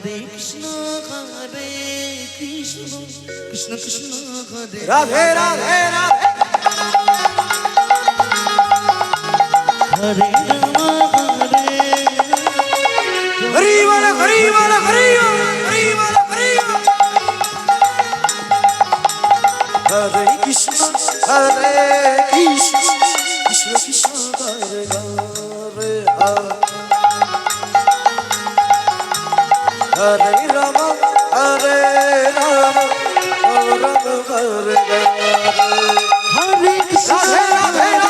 হরে কৃষ্ণ হরে কৃষ্ণ কৃষ্ণ কৃষ্ণ হরে রাধে রাধে। রাধে হরে রাম হরে হরি বল হরি বল হরি হরি বল হরি হরে কৃষ্ণ হরে হরে কৃষ্ণ।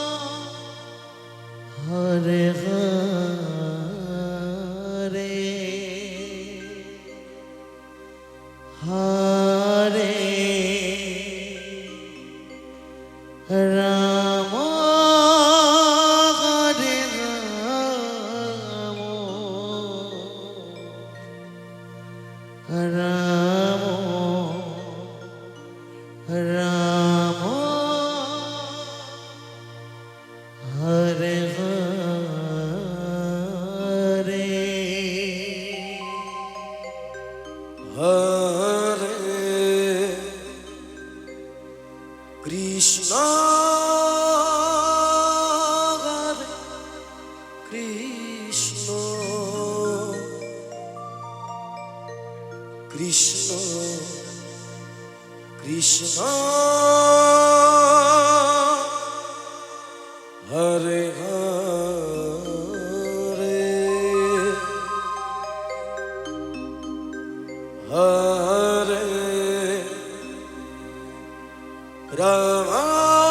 হরে হরে হরে রাম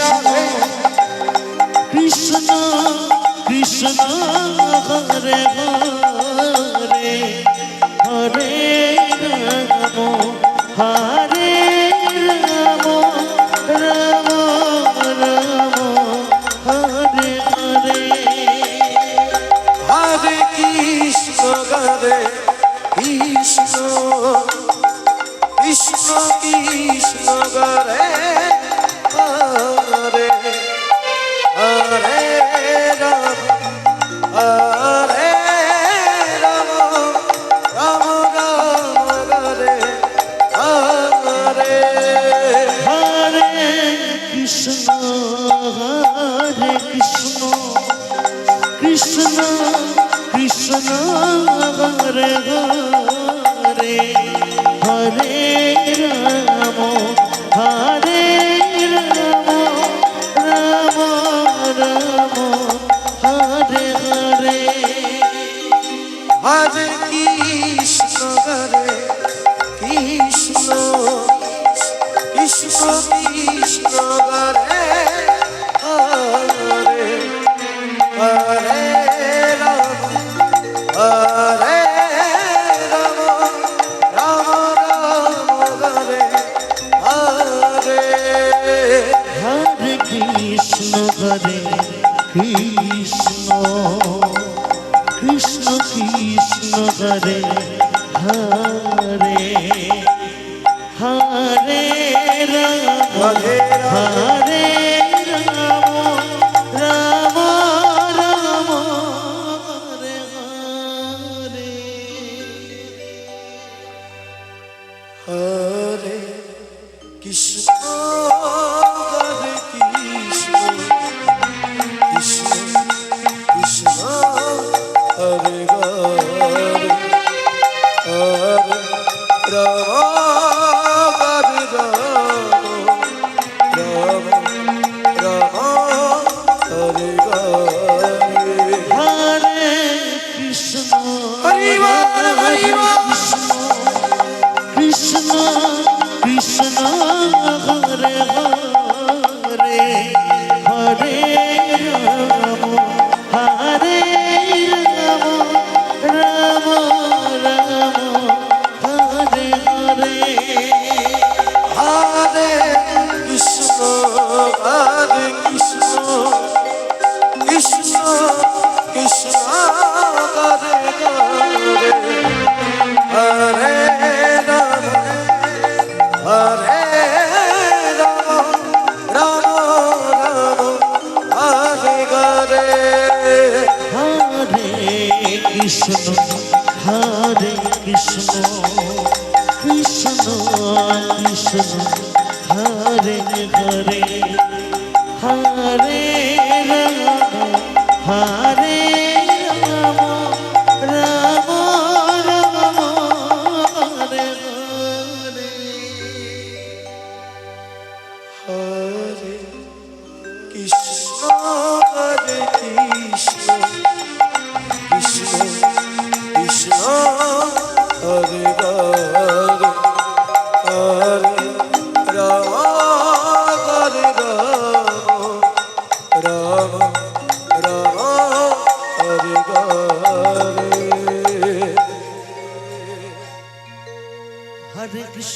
রাধে কৃষ্ণ কৃষ্ণ হরে হরে। আজ কৃষ্ণ কৃষ্ণ কৃষ্ণ রে কৃষ্ণ করে হরে রাম হরে কৃষ্ণ হরে কৃষ্ণ কৃষ্ণ কৃষ্ণ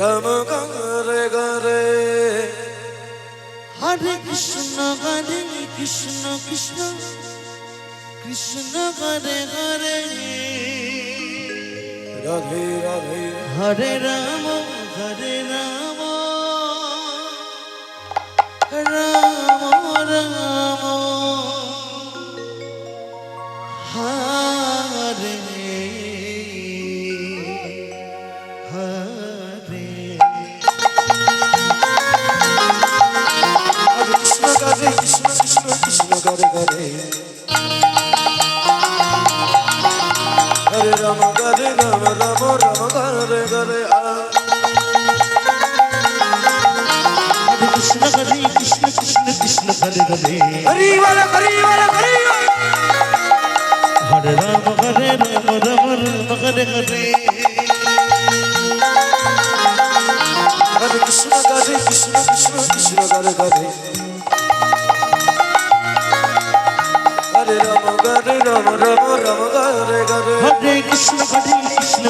রাম গরে গরে। হরে কৃষ্ণ হরে কৃষ্ণ কৃষ্ণ। কৃষ্ণ হরে হরে। রাধে রাধে। হরে রাম হরে রাম। রাম কৃষ্ণ ঘরে। হরে রাম হরে রাম রাম রাম ঘরে ঘরে কৃষ্ণ হরে কৃষ্ণ কৃষ্ণ কৃষ্ণ হরে হরে হরি হরি হরি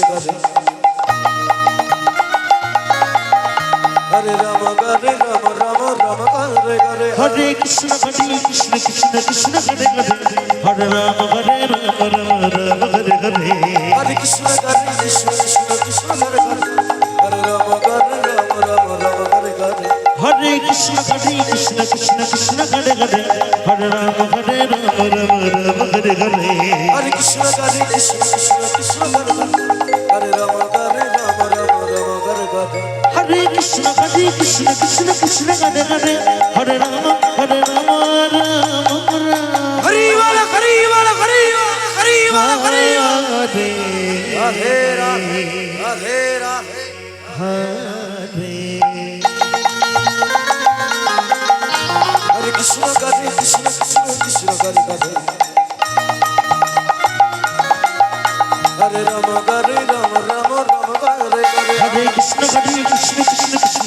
কৃষ্ণ হরে হরে হরে রাম হরে রাম রাম রাম হরে হরে হরে কৃষ্ণ হরে কৃষ্ণ কৃষ্ণ কৃষ্ণ হরে হরে। হরে রাম হরে রাম রাম রাম হরে হরে। হরে কৃষ্ণ হরে কৃষ্ণ কৃষ্ণ কৃষ্ণ হরে হরে। হরে রাম হরে রাম রাম রাম হরে হরে হরে কৃষ্ণ হরে কৃষ্ণ কৃষ্ণ কৃষ্ণ হরে হরে। কৃষ্ণ কৃষ্ণ কৃষ্ণ হরে হরে হরে রাম হরে রাম রাম রাম হরি বল হরি বল হরি বল হরি বল হরি হরে রাধে রাধে রাধে রাধে হরে হরে কৃষ্ণ হরে কৃষ্ণ কৃষ্ণ কৃষ্ণ হরে হরে হরে রাম হরে রাম রাম রাম হরে হরে হরে কৃষ্ণ হরে কৃষ্ণ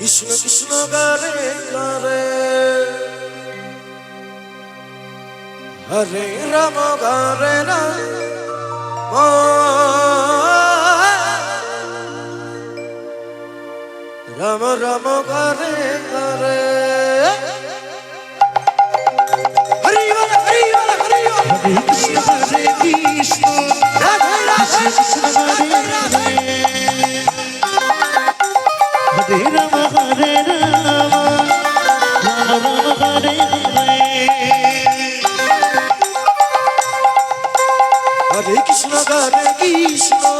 কৃষ্ণ কৃষ্ণ হরে হরে হরে রাম হরে রাম রাম রাম হরে হরে কৃষ্ণ। হরি হরি হরি হরে রাধে রাধে। হরে হরে হরে কৃষ্ণ হরে কৃষ্ণ।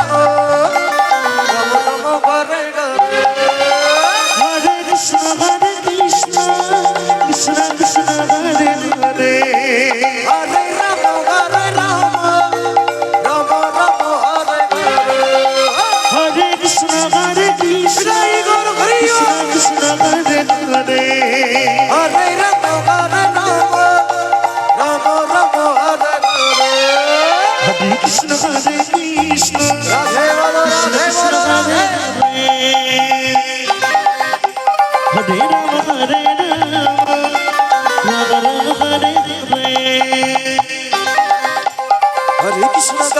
কৃষ্ণ